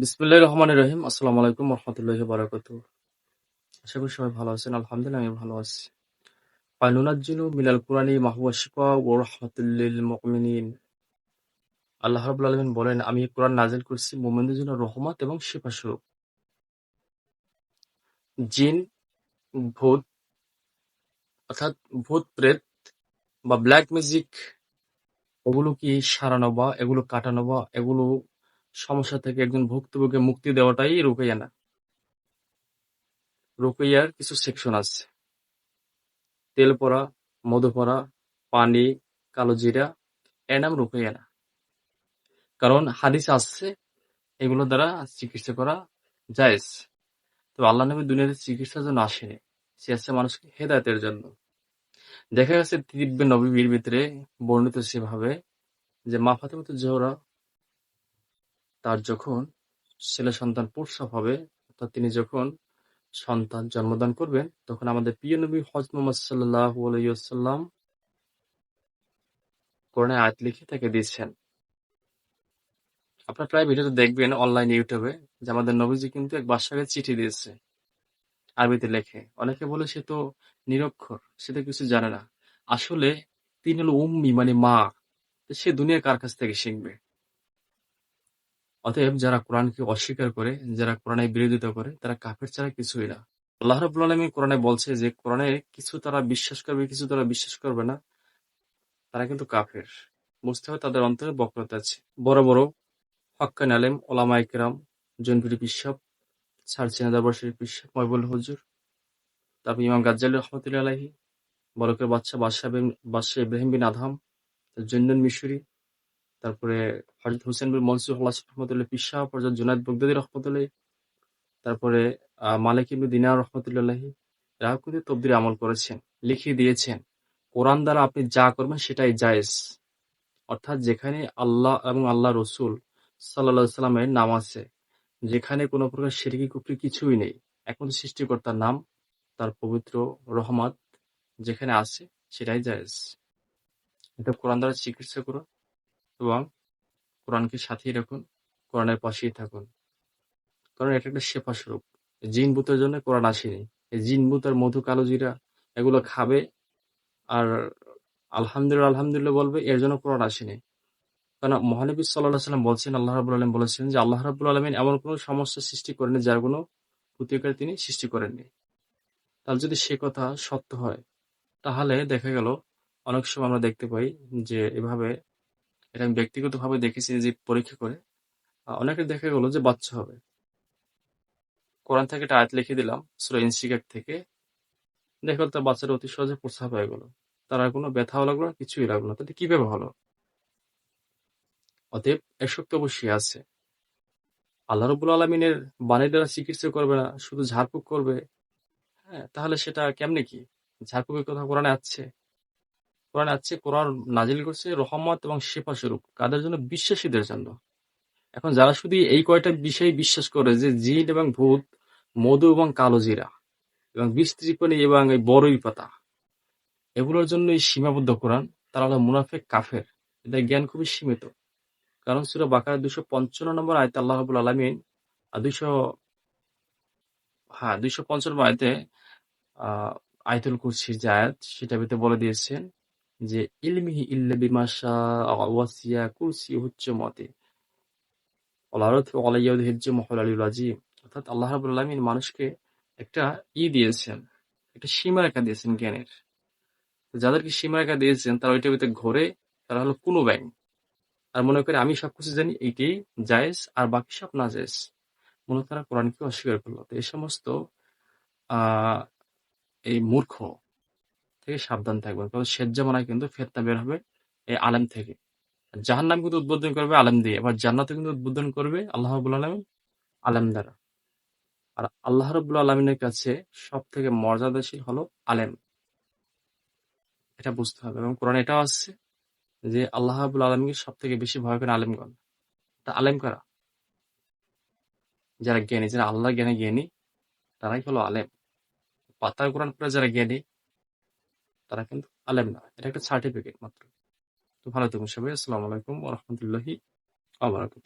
বিসমিল্লাহির রহমানির রহিম। আসসালামু আলাইকুম রহমতুল্লাহি বারাকাতু আশা করি সবাই ভালো আছেন। আলহামদুলিল্লাহ আমি ভালো আছি। ফানুনাজ্জিলু মিনাল কুরআনি মা হুয়া শিফা ওয়া রাহমাতুল মুমিনিন। আল্লাহ রাব্বুল আলামিন বলেন, আমি কোরআন নাযিল করছি মুমিনদের জন্য রহমত এবং শিফা স্বরূপ জিন, ভূত, অর্থাৎ ভূত, প্রেত বা ব্ল্যাক ম্যাজিক, ওগুলো কি সারানো বা এগুলো কাটানো বা এগুলো সমস্যা থেকে একজন ভুক্তভোগীকে মুক্তি দেওয়াটাই রুকাইয়া না। রুকাইয়ার কিছু সেকশন আছে। তেল পড়া, মধু পড়া, পানি, কালো জিরা এর নাম রুকাইয়া না। কারণ হাদিস আসছে এগুলো দ্বারা চিকিৎসা করা জায়েজ। তো আল্লাহ নবী দুনিয়াতে চিকিৎসার জন্য আসেনি, সে আসছে মানুষকে হেদায়তের জন্য। দেখা গেছে দিব্য নবীর ভিতরে বর্ণিত সেভাবে যে মা ফাতেমাতু জোহরা তার যখন ছেলে সন্তান প্রসব হবে, অর্থাৎ তিনি যখন সন্তান জন্মদান করবেন, তখন আমাদের প্রিয় নবী হজ মোহাম্মদ সাল্লাহ আলাইসাল্লাম কোরআনে আয়াত লিখে তাকে দিচ্ছেন আপনার প্রায় ভিডিওতে দেখবেন অনলাইন ইউটিউবে, যে আমাদের নবীজি কিন্তু এক বাদশাকে চিঠি দিয়েছে, আরবিতে লেখে। অনেকে বলে সে তো নিরক্ষর, সে তো কিছু জানে না। আসলে তিনি হলো উম্মি মানে মা। সে দুনিয়া কার কাছ থেকে শিখবে? অতএব যারা কোরআনকে অস্বীকার করে, যারা কোরআনের বিরোধিতা করে, তারা কাফের ছাড়া কিছুই না। আল্লাহ রাবুল আলমী কোরআনে বলছে যে, কোরআনে কিছু তারা বিশ্বাস করবে, কিছু তারা বিশ্বাস করবে না। তারা কিন্তু কাফের। বুঝতে হবে তাদের অন্তরে বক্রতা আছে। বড় বড় হক্কান আলেম ওলামা ইকরাম জনপুরি সারচিনা দরবার শরীফ পিসাব ময়বুল হুজুর, তারপর ইমাম গাজ্জালি রহমতুল্লাহ আলাহি বরকের বাচ্চা বাদশাহ বাদশাহ ইব্রাহিম বিন আধাম জন্নুন মিশরি তারপরে হজরত হুসেন বিন মনসুর আল্লাহ রহমতুল্লাহ পিসা হজরত জুনায়দ বগদাদি রহমতুল্লাহ, তারপরে মালিক ইবনে দিনার রহমতুল্লাহি, এরা কিন্তু তবদির আমল করেছেন, লিখিয়ে দিয়েছেন। কোরআন দ্বারা আপনি যা করবেন সেটাই জায়েজ। অর্থাৎ যেখানে আল্লাহ এবং আল্লাহ রসুল সাল্লাহ সাল্লামের নাম আছে, যেখানে কোনো প্রকার শিরকি কুফরি কিছুই নেই, এখন সৃষ্টিকর্তার নাম, তার পবিত্র রহমত যেখানে আছে সেটাই জায়েজ। এটা কোরআন দ্বারা চিকিৎসা করুন এবং কোরআনকে সাথেই রাখুন, কোরআনের পাশেই থাকুন। কারণ এটা একটা শেফা স্বরূপ। জিন ভূতের জন্য কোরআন আসেনি। এই জিন ভূত আর মধু কালো জিরা এগুলো খাবে আর আলহামদুলিল্লাহ আলহামদুলিল্লাহ বলবে, এর জন্য কোরআন আসেনি। কারণ মহানবী সাল্লাহ সাল্লাম বলছেন, আল্লাহ রাবুল আলম বলেছেন যে, আল্লাহ রাবুল আলমিন এমন কোনো সমস্যা সৃষ্টি করেনি যার কোনো প্রতিকার তিনি সৃষ্টি করেননি। তাহলে যদি সে কথা সত্য হয়, তাহলে দেখা গেল, অনেক সময় আমরা দেখতে পাই যে, এভাবে এটা আমি ব্যক্তিগতভাবে দেখেছি যে পরীক্ষা করে আহ, অনেকের দেখা গেল যে বাচ্চা হবে। কোরআন থেকে একটা আয়াত লিখে দিলাম সুরা ইনসিকাক থেকে। দেখা গেল তার বাচ্চাটা অতি সহজে প্রস্রাব হয়ে গেল। তার আর কোনো ব্যথাও লাগল না কিছুই লাগল না। তাতে কীভাবে হলো? অতএব এর শক্তি অবশ্যই আছে। আল্লাহ রবুল আলমিনের বাণীর দ্বারা চিকিৎসা করবে না শুধু ঝাড়ফুঁক করবে। হ্যাঁ তাহলে সেটা কেমনে কি? ঝাড়ফুঁকের কথা কোরআনে আছে। কোরআনে আছে, কোরআন নাজিল করছে রহমত এবং শেফা স্বরূপ। কাদের জন্য? বিশ্বাসীদের জন্য। এখন যারা শুধু এই কয়টা বিষয় বিশ্বাস করে যে জিন এবং ভূত, মধু এবং কালো জিরা, এবং বিস্ত্রিপণী এবং এই বড়ই পাতা, এগুলোর জন্য এই সীমাবদ্ধ কোরআন, তারা হলো মুনাফেক কাফের। এদের জ্ঞান খুবই সীমিত। কারণ সুরা বাকার দুশো পঞ্চান্ন নম্বর আয়তে আল্লাহ আলমিন, আর দুইশো হ্যাঁ দুইশো পঞ্চান্ন আয়তে, আহ, আয়তুল কুরসির যে সেটা ভিতরে বলে দিয়েছেন যে ইলমিহি ইল্লা বিমাশা ওয়াসিয়া কুরসি হচ্ছে মতে। আল্লাহর আলাইয়াদ হিজ্জে মহল আলী রাজিম অর্থাৎ আল্লাহ রাবুল আলমিন মানুষকে একটা ই দিয়েছেন, একটা সীমারেখা দিয়েছেন জ্ঞানের। যাদেরকে সীমারেখা দিয়েছেন, তারা ওইটার ভিতরে ঘোরে, তারা হলো কোনো ব্যাং আর মনে করে আমি সবকিছু জানি এইটাই জায়েজ, আর বাকি সব না জায়েজ। মূলত তারা কোরআনকে অস্বীকার করল। তো এই সমস্ত, আহ, এই মূর্খ থেকে সাবধান থাকবেন। কারণ শেষ জামানায় কিন্তু ফেতনা বের হবে এই আলেম থেকে। জাহান নাম কিন্তু উদ্বোধন করবে আলেম দিয়ে। আবার জান্নাতে কিন্তু উদ্বোধন করবে আল্লাহ রাবুল আলমিন আলেম দ্বারা। আর আল্লাহ রবুল্লা আলমিনের কাছে সব থেকে মর্যাদাশীল হলো আলেম। এটা বুঝতে হবে এবং কোরআন এটাও আসছে যে আল্লাহ রাবুল আলমীকে সব থেকে বেশি ভয় করেন আলেমগণ। তা আলেম কারা? যারা জ্ঞানী, যারা আল্লাহ জ্ঞানে জ্ঞানী, তারাই হলো আলেম। পাতার কোরআন পড়ে যারা জ্ঞানী তারা কিন্তু আলেম না। এটা একটা সার্টিফিকেট মাত্র। তো ভালো থাকুন সবাই। আসসালামু আলাইকুম রহমতুল্লাহি আবরাকাত